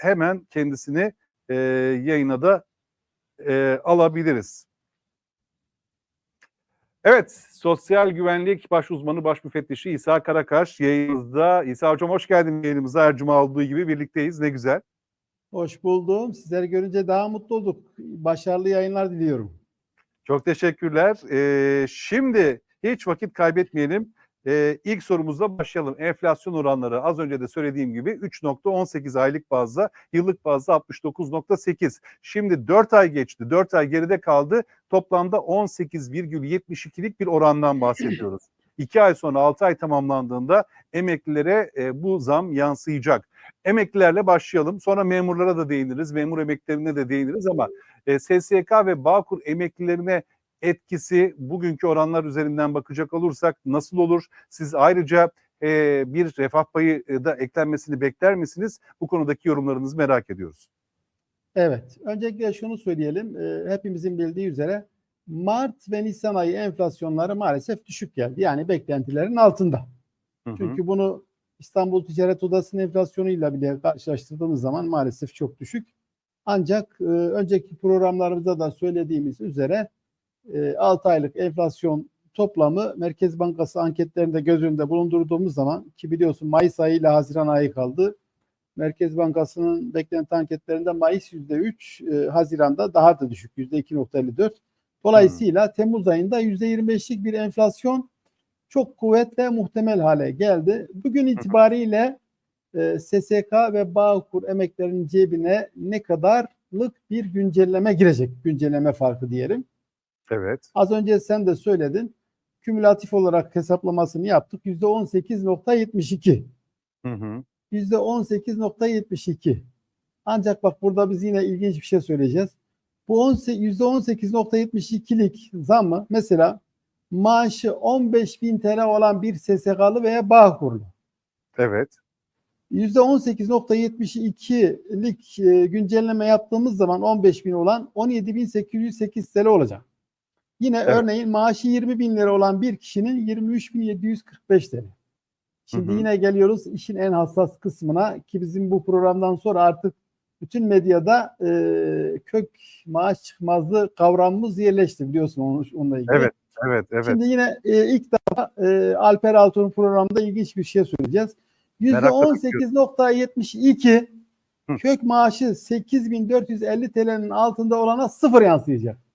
hemen kendisini e, yayına da e, alabiliriz. Evet, sosyal güvenlik baş uzmanı, baş müfettişi İsa Karakaş yayınımızda. İsa Hocam hoş geldin yayınımıza. Her cuma olduğu gibi birlikteyiz. Ne güzel. Hoş buldum. Sizleri görünce daha mutlu olduk. Başarılı yayınlar diliyorum. Çok teşekkürler. Ee, şimdi hiç vakit kaybetmeyelim. Ee, ilk sorumuzla başlayalım. Enflasyon oranları az önce de söylediğim gibi 3.18 aylık bazda, yıllık bazda 69.8. Şimdi 4 ay geçti, 4 ay geride kaldı. Toplamda 18,72'lik bir orandan bahsediyoruz. 2 ay sonra 6 ay tamamlandığında emeklilere e, bu zam yansıyacak. Emeklilerle başlayalım. Sonra memurlara da değiniriz. Memur emeklerine de değiniriz ama e, SSK ve Bağkur emeklilerine etkisi bugünkü oranlar üzerinden bakacak olursak nasıl olur? Siz ayrıca e, bir refah payı e, da eklenmesini bekler misiniz? Bu konudaki yorumlarınızı merak ediyoruz. Evet. Öncelikle şunu söyleyelim. E, hepimizin bildiği üzere Mart ve Nisan ayı enflasyonları maalesef düşük geldi. Yani beklentilerin altında. Hı hı. Çünkü bunu İstanbul Ticaret Odası'nın enflasyonuyla bile karşılaştırdığımız zaman maalesef çok düşük. Ancak e, önceki programlarımızda da söylediğimiz üzere e, 6 aylık enflasyon toplamı Merkez Bankası anketlerinde göz önünde bulundurduğumuz zaman ki biliyorsun Mayıs ayı ile Haziran ayı kaldı. Merkez Bankası'nın beklenti anketlerinde Mayıs %3, e, Haziran'da daha da düşük %2.54. Dolayısıyla Temmuz ayında %25'lik bir enflasyon çok kuvvetle muhtemel hale geldi. Bugün itibariyle e, SSK ve Bağkur emeklerinin cebine ne kadarlık bir güncelleme girecek? Güncelleme farkı diyelim. Evet. Az önce sen de söyledin. Kümülatif olarak hesaplamasını yaptık. %18.72. Hı hı. %18.72. Ancak bak burada biz yine ilginç bir şey söyleyeceğiz. Bu 18 %18.72'lik zammı mesela maaşı 15.000 TL olan bir SSK'lı veya Bağkurlu Evet. %18.72'lik e, güncelleme yaptığımız zaman 15.000 olan 17.808 TL olacak. Yine Evet. örneğin maaşı 20 bin lira olan bir kişinin 23.745 TL. Şimdi Hı hı. yine geliyoruz işin en hassas kısmına ki bizim bu programdan sonra artık bütün medyada e, kök maaş çıkmazlığı kavramımız yerleşti biliyorsun onu, onunla ilgili. Evet. Evet. Evet. Şimdi yine e, ilk defa e, Alper Altun'un programında ilginç bir şey söyleyeceğiz. Merakla %18.72 Hı. kök maaşı 8450 TL'nin altında olana sıfır yansıyacak.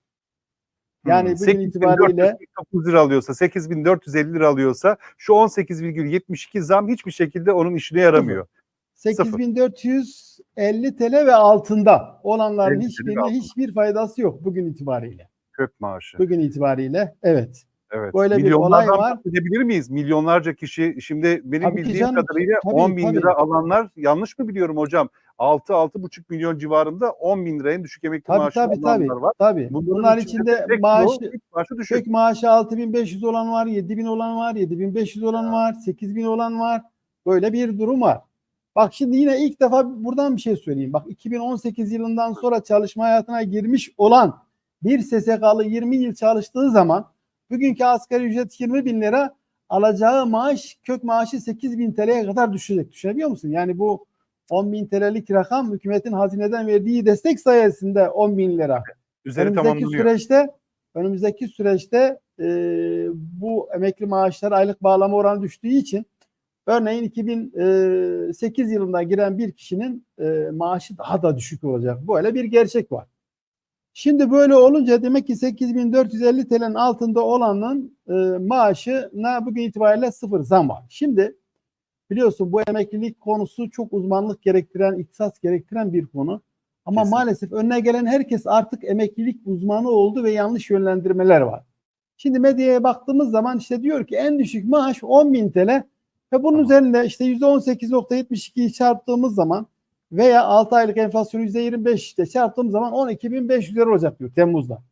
Yani Hmm, bugün itibariyle 8.449 lira alıyorsa, 8450 lira alıyorsa şu 18,72 zam hiçbir şekilde onun işine yaramıyor. 8450 TL ve altında olanların 50 TL ve hiçbirine altında. hiçbir faydası yok bugün itibariyle. Kök maaşı. Bugün itibariyle evet. Evet. Böyle bir Milyonlardan olay var. bahsedebilir miyiz? Milyonlarca kişi. Şimdi benim Tabii bildiğim canım, kadarıyla tabii, 10 bin tabii. lira alanlar yanlış mı biliyorum hocam? 6-6,5 milyon civarında 10 bin lira en düşük emekli Tabii maaşı tabii tabii. alanlar var. tabii. Bunların Bunlar içinde tek maaşı maaşı düşük. Kök maaşı 6500 olan var, 7000 olan var, 7500 olan var, 8000 olan var. Böyle bir durum var. Bak şimdi yine ilk defa buradan bir şey söyleyeyim. Bak 2018 yılından sonra çalışma hayatına girmiş olan bir SSK'lı 20 yıl çalıştığı zaman bugünkü asgari ücret 20 bin lira alacağı maaş kök maaşı 8 bin TL'ye kadar düşecek. Düşünebiliyor musun? Yani bu 10 bin TL'lik rakam hükümetin hazineden verdiği destek sayesinde 10 bin lira. Üzeri Önümüzdeki tamamlanıyor. süreçte önümüzdeki süreçte e, bu emekli maaşlar aylık bağlama oranı düştüğü için örneğin 2008 yılında giren bir kişinin e, maaşı daha da düşük olacak. Böyle bir gerçek var. Şimdi böyle olunca demek ki 8450 TL'nin altında olanın e, maaşına bugün itibariyle sıfır zam var. Şimdi biliyorsun bu emeklilik konusu çok uzmanlık gerektiren, ihtisas gerektiren bir konu. Ama Kesinlikle. maalesef önüne gelen herkes artık emeklilik uzmanı oldu ve yanlış yönlendirmeler var. Şimdi medyaya baktığımız zaman işte diyor ki en düşük maaş 10 bin TL ve bunun Tamam. üzerinde işte %18.72'yi çarptığımız zaman veya 6 aylık enflasyon %25 ile çarptığımız zaman 12.500 lira olacak diyor Temmuz'da.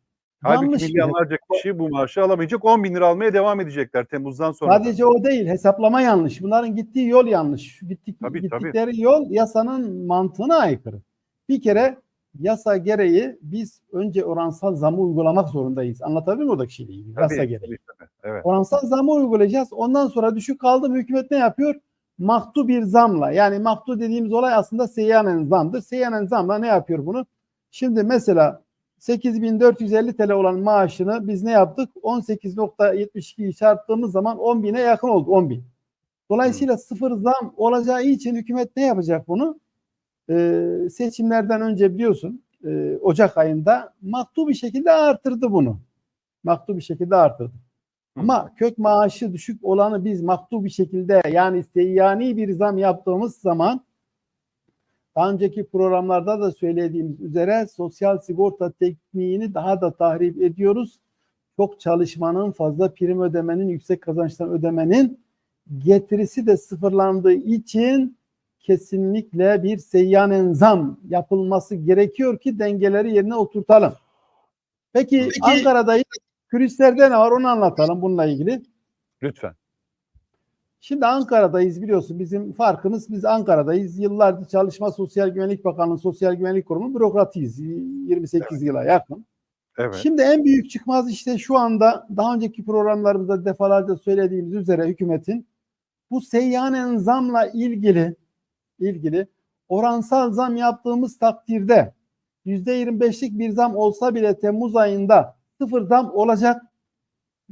Halbuki Yanlış milyonlarca kişi bu maaşı alamayacak. 10 bin lira almaya devam edecekler Temmuz'dan sonra. Sadece o değil, hesaplama yanlış. Bunların gittiği yol yanlış. Gittik, Tabii, gittikleri yol yasanın mantığına aykırı. Bir kere yasa gereği biz önce oransal zamı uygulamak zorundayız. Anlatabiliyor muyum oradaki şeyi? Tabii, Yasa gereği. tabii, tabii. Evet. Oransal zamı uygulayacağız. Ondan sonra düşük kaldı mı hükümet ne yapıyor? maktu bir zamla yani maktu dediğimiz olay aslında seyyanen zamdır. Seyyanen zamla ne yapıyor bunu? Şimdi mesela 8450 TL olan maaşını biz ne yaptık? 18.72'yi çarptığımız zaman 10 bine yakın oldu 10 bin. Dolayısıyla sıfır zam olacağı için hükümet ne yapacak bunu? Ee, seçimlerden önce biliyorsun e, Ocak ayında maktu bir şekilde artırdı bunu. Maktu bir şekilde artırdı. Ama kök maaşı düşük olanı biz maktu bir şekilde yani seyyani bir zam yaptığımız zaman daha önceki programlarda da söylediğimiz üzere sosyal sigorta tekniğini daha da tahrip ediyoruz. Çok çalışmanın, fazla prim ödemenin, yüksek kazançtan ödemenin getirisi de sıfırlandığı için kesinlikle bir seyyanen zam yapılması gerekiyor ki dengeleri yerine oturtalım. Peki, Peki- Ankara'dayız. Kulislerde ne var onu anlatalım bununla ilgili. Lütfen. Şimdi Ankara'dayız biliyorsun bizim farkımız biz Ankara'dayız. Yıllardır Çalışma Sosyal Güvenlik Bakanlığı Sosyal Güvenlik Kurumu bürokratıyız. 28 yıla yakın. Evet. Şimdi en büyük çıkmaz işte şu anda daha önceki programlarımızda defalarca söylediğimiz üzere hükümetin bu seyyanen zamla ilgili ilgili oransal zam yaptığımız takdirde %25'lik bir zam olsa bile Temmuz ayında sıfır zam olacak.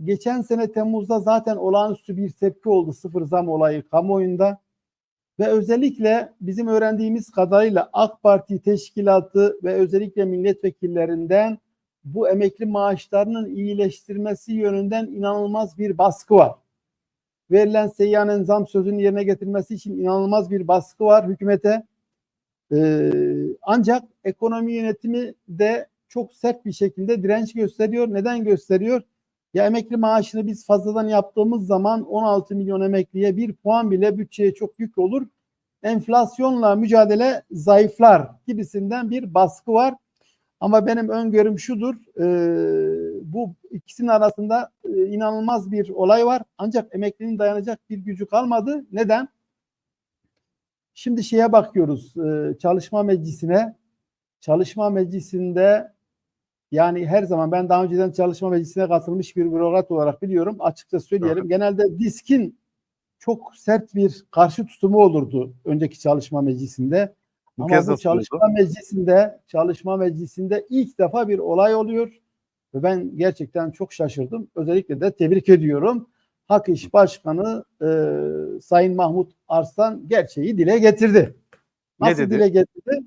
Geçen sene Temmuz'da zaten olağanüstü bir tepki oldu sıfır zam olayı kamuoyunda. Ve özellikle bizim öğrendiğimiz kadarıyla AK Parti teşkilatı ve özellikle milletvekillerinden bu emekli maaşlarının iyileştirmesi yönünden inanılmaz bir baskı var. Verilen seyyanen zam sözünün yerine getirmesi için inanılmaz bir baskı var hükümete. Ee, ancak ekonomi yönetimi de çok sert bir şekilde direnç gösteriyor. Neden gösteriyor? Ya emekli maaşını biz fazladan yaptığımız zaman 16 milyon emekliye bir puan bile bütçeye çok yük olur. Enflasyonla mücadele zayıflar gibisinden bir baskı var. Ama benim öngörüm şudur. e, bu ikisinin arasında e, inanılmaz bir olay var. Ancak emeklinin dayanacak bir gücü kalmadı. Neden? Şimdi şeye bakıyoruz. e, çalışma meclisine. Çalışma meclisinde yani her zaman ben daha önceden çalışma meclisine katılmış bir bürokrat olarak biliyorum. Açıkça söyleyelim. Genelde diskin çok sert bir karşı tutumu olurdu önceki çalışma meclisinde. Bu Ama kez bu çalışma oldu? meclisinde çalışma meclisinde ilk defa bir olay oluyor. Ve ben gerçekten çok şaşırdım. Özellikle de tebrik ediyorum. Hak İş Başkanı e, Sayın Mahmut Arslan gerçeği dile getirdi. Ne Nasıl dedi? dile getirdi?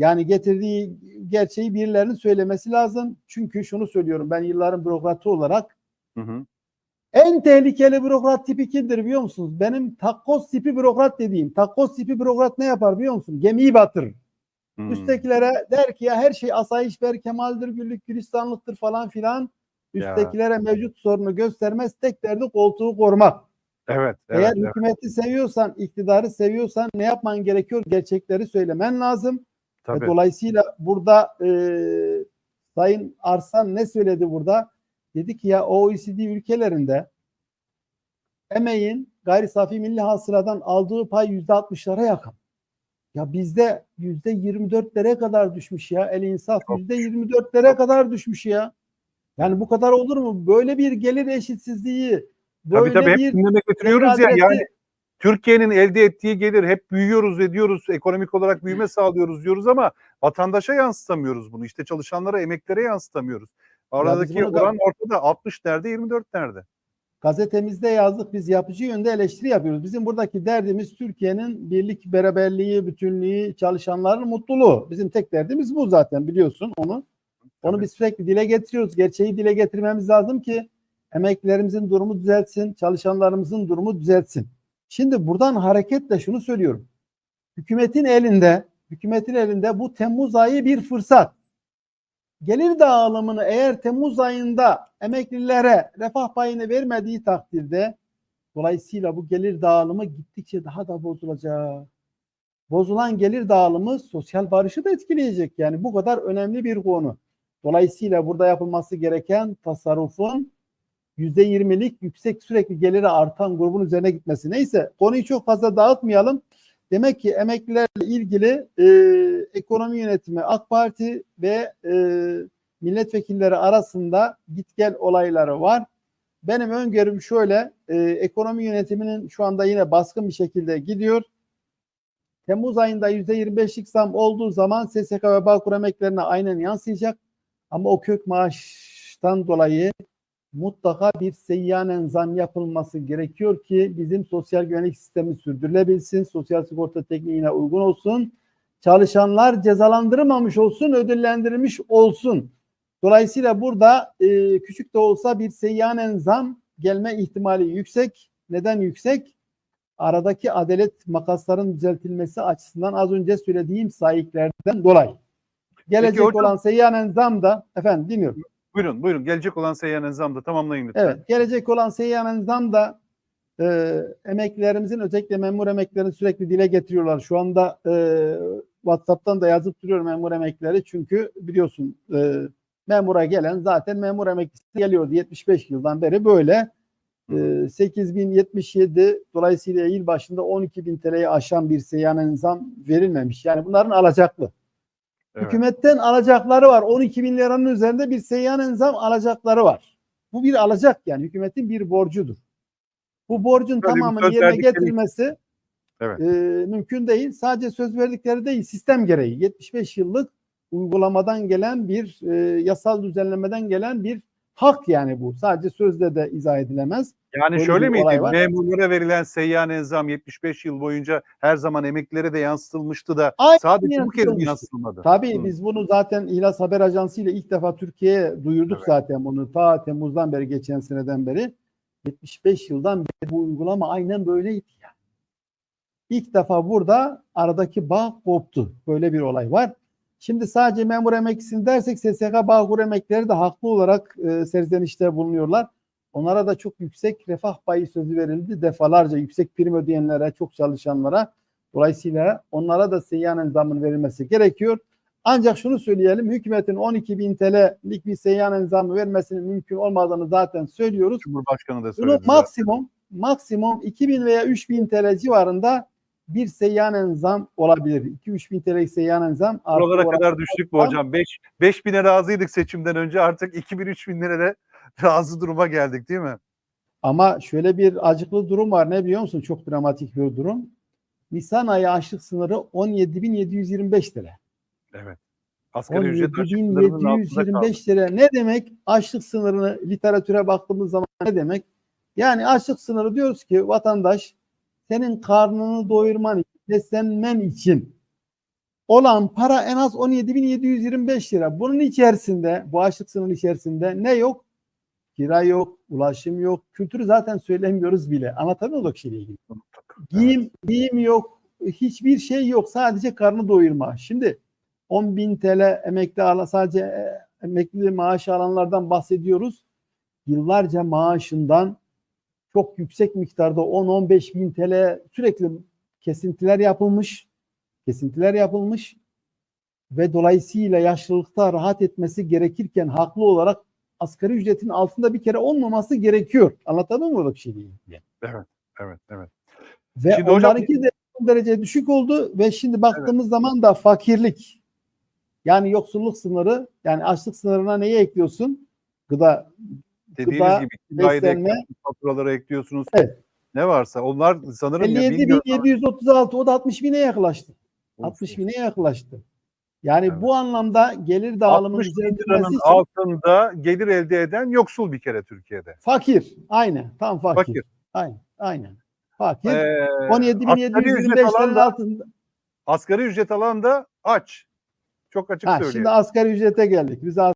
Yani getirdiği gerçeği birilerinin söylemesi lazım. Çünkü şunu söylüyorum ben yılların bürokratı olarak Hı hı. en tehlikeli bürokrat tipi kimdir biliyor musunuz? Benim takoz tipi bürokrat dediğim. Takoz tipi bürokrat ne yapar biliyor musun? Gemiyi batırır. Hmm. Üsttekilere der ki ya her şey asayiş ber kemaldir, güllük gülistanlıktır falan filan. Ya. Üsttekilere mevcut sorunu göstermez. Tek derdi koltuğu korumak. Evet, Eğer evet, evet. hükümeti seviyorsan, iktidarı seviyorsan ne yapman gerekiyor? Gerçekleri söylemen lazım. Ve Tabii. dolayısıyla burada e, Sayın Arslan ne söyledi burada? Dedi ki ya OECD ülkelerinde emeğin gayri safi milli hasıladan aldığı pay yüzde altmışlara yakın. Ya bizde yüzde yirmi dörtlere kadar düşmüş ya. El insaf yüzde yirmi dörtlere kadar düşmüş ya. Yani bu kadar olur mu? Böyle bir gelir eşitsizliği, Tabii böyle tabii hep bir gündeme getiriyoruz ya. Yani Türkiye'nin elde ettiği gelir hep büyüyoruz ediyoruz. Ekonomik olarak büyüme sağlıyoruz diyoruz ama vatandaşa yansıtamıyoruz bunu. İşte çalışanlara, emeklere yansıtamıyoruz. Aradaki da- oran ortada 60 nerede 24 nerede? Gazetemizde yazdık biz yapıcı yönde eleştiri yapıyoruz. Bizim buradaki derdimiz Türkiye'nin birlik, beraberliği, bütünlüğü, çalışanların mutluluğu. Bizim tek derdimiz bu zaten biliyorsun onu. Onu Tabii. biz sürekli dile getiriyoruz. Gerçeği dile getirmemiz lazım ki emeklilerimizin durumu düzeltsin, çalışanlarımızın durumu düzeltsin. Şimdi buradan hareketle şunu söylüyorum. Hükümetin elinde, hükümetin elinde bu Temmuz ayı bir fırsat. Gelir dağılımını eğer Temmuz ayında emeklilere refah payını vermediği takdirde dolayısıyla bu gelir dağılımı gittikçe daha da bozulacak. Bozulan gelir dağılımı sosyal barışı da etkileyecek. Yani bu kadar önemli bir konu. Dolayısıyla burada yapılması gereken tasarrufun %20'lik yüksek sürekli geliri artan grubun üzerine gitmesi. Neyse konuyu çok fazla dağıtmayalım. Demek ki emeklilerle ilgili e, ekonomi yönetimi AK Parti ve e, milletvekilleri arasında git gel olayları var. benim öngörüm şöyle. e, ekonomi yönetiminin şu anda yine baskın bir şekilde gidiyor. Temmuz ayında %25'lik zam olduğu zaman SSK ve Bağkur emeklerine aynen yansıyacak. Ama o kök maaştan dolayı mutlaka bir seyyanen zam yapılması gerekiyor ki bizim sosyal güvenlik sistemi sürdürülebilsin, sosyal sigorta tekniğine uygun olsun, çalışanlar cezalandırılmamış olsun, ödüllendirilmiş olsun. Dolayısıyla burada e, küçük de olsa bir seyyanen zam gelme ihtimali yüksek. Neden yüksek? Aradaki adalet makasların düzeltilmesi açısından az önce söylediğim sahiplerden dolayı. Gelecek hocam- olan seyyanen zam da efendim dinliyorum. Buyurun buyurun. Gelecek olan seyyanen zamda tamamlayın lütfen. Evet, gelecek olan seyyanen zam da e, emeklilerimizin özellikle memur emeklilerini sürekli dile getiriyorlar. Şu anda e, WhatsApp'tan da yazıp duruyor memur emeklileri çünkü biliyorsun e, memura gelen zaten memur emeklisi geliyordu 75 yıldan beri böyle. E, 8077 dolayısıyla yıl başında 12.000 TL'yi aşan bir seyyanen zam verilmemiş. Yani bunların alacaklı. Evet. Hükümetten alacakları var. 12 bin liranın üzerinde bir seyyanen zam alacakları var. Bu bir alacak yani hükümetin bir borcudur. Bu borcun Böyle bir tamamını yerine getirmesi Evet. e, mümkün değil. Sadece söz verdikleri değil, sistem gereği 75 yıllık uygulamadan gelen bir e, yasal düzenlemeden gelen bir hak yani bu. Sadece sözle de izah edilemez. Yani Böyle şöyle miydi? Memurlara verilen seyyanen zam 75 yıl boyunca her zaman emeklilere de yansıtılmıştı da Aynen sadece bu kez yansıtılmadı? Tabii Hı. biz bunu zaten İhlas Haber Ajansı ile ilk defa Türkiye'ye duyurduk Evet. zaten bunu. Ta Temmuz'dan beri, geçen seneden beri. 75 yıldan beri bu uygulama aynen böyleydi yani. İlk defa burada aradaki bağ koptu. Böyle bir olay var. Şimdi sadece memur emeklisini dersek SSK Bağkur emeklileri de haklı olarak e, serzenişte bulunuyorlar. Onlara da çok yüksek refah payı sözü verildi. Defalarca yüksek prim ödeyenlere, çok çalışanlara. Dolayısıyla onlara da seyyanen zamın verilmesi gerekiyor. Ancak şunu söyleyelim, hükümetin 12 bin TL'lik bir seyyanen zamı vermesinin mümkün olmadığını zaten söylüyoruz. Cumhurbaşkanı da Bunu söyledi. zaten. maksimum maksimum 2000 veya 3000 TL civarında bir seyyanen zam olabilir. 2-3 bin TL seyyanen zam. Buralara kadar düştük mü hocam? 5 5 bine razıydık seçimden önce artık 2000 3000 lira da razı duruma geldik değil mi? Ama şöyle bir acıklı durum var. Ne biliyor musun? Çok dramatik bir durum. Nisan ayı açlık sınırı 17.725 TL. Evet. Asgari ücret açlık sınırının altında kaldı. 17.725 TL. Ne demek? Açlık sınırını literatüre baktığımız zaman ne demek? Yani açlık sınırı diyoruz ki vatandaş senin karnını doyurman için, beslenmen için olan para en az 17.725 lira. Bunun içerisinde, bu açlık sınırı içerisinde ne yok? Kira yok, ulaşım yok. Kültürü zaten söylemiyoruz bile. Anlatabiliyor muyum şeyle ilgili? Giyim, giyim yok. Hiçbir şey yok. Sadece karnı doyurma. Şimdi 10 bin TL emekli ala sadece e, emekli maaşı alanlardan bahsediyoruz. Yıllarca maaşından çok yüksek miktarda 10-15 bin TL sürekli kesintiler yapılmış. Kesintiler yapılmış ve dolayısıyla yaşlılıkta rahat etmesi gerekirken haklı olarak asgari ücretin altında bir kere olmaması gerekiyor. Anlatabiliyor muyum şey değil? Evet, evet. Ve Şimdi hocam- onlarınki de son derece düşük oldu ve şimdi baktığımız zaman da fakirlik yani yoksulluk sınırı yani açlık sınırına neyi ekliyorsun? Gıda, Dediğiniz Gıda, gibi kirayı da beslenme. ekliyorsunuz, faturalara ekliyorsunuz. Evet. Ne varsa onlar sanırım ya 57 bin bilmiyorum. 736 o da 60 bine yaklaştı. Of, 60 of. bine yaklaştı. Yani Evet. bu anlamda gelir dağılımının 60 bin düzeltilmesi liranın için altında gelir elde eden yoksul bir kere Türkiye'de. fakir. Aynen. Tam fakir. Fakir. Aynen. Aynen. Fakir. Ee, 17.725 ücret liranın alan da, altında. asgari ücret alan da aç. Çok açık Ha, söyleyeyim. şimdi asgari ücrete geldik. Biz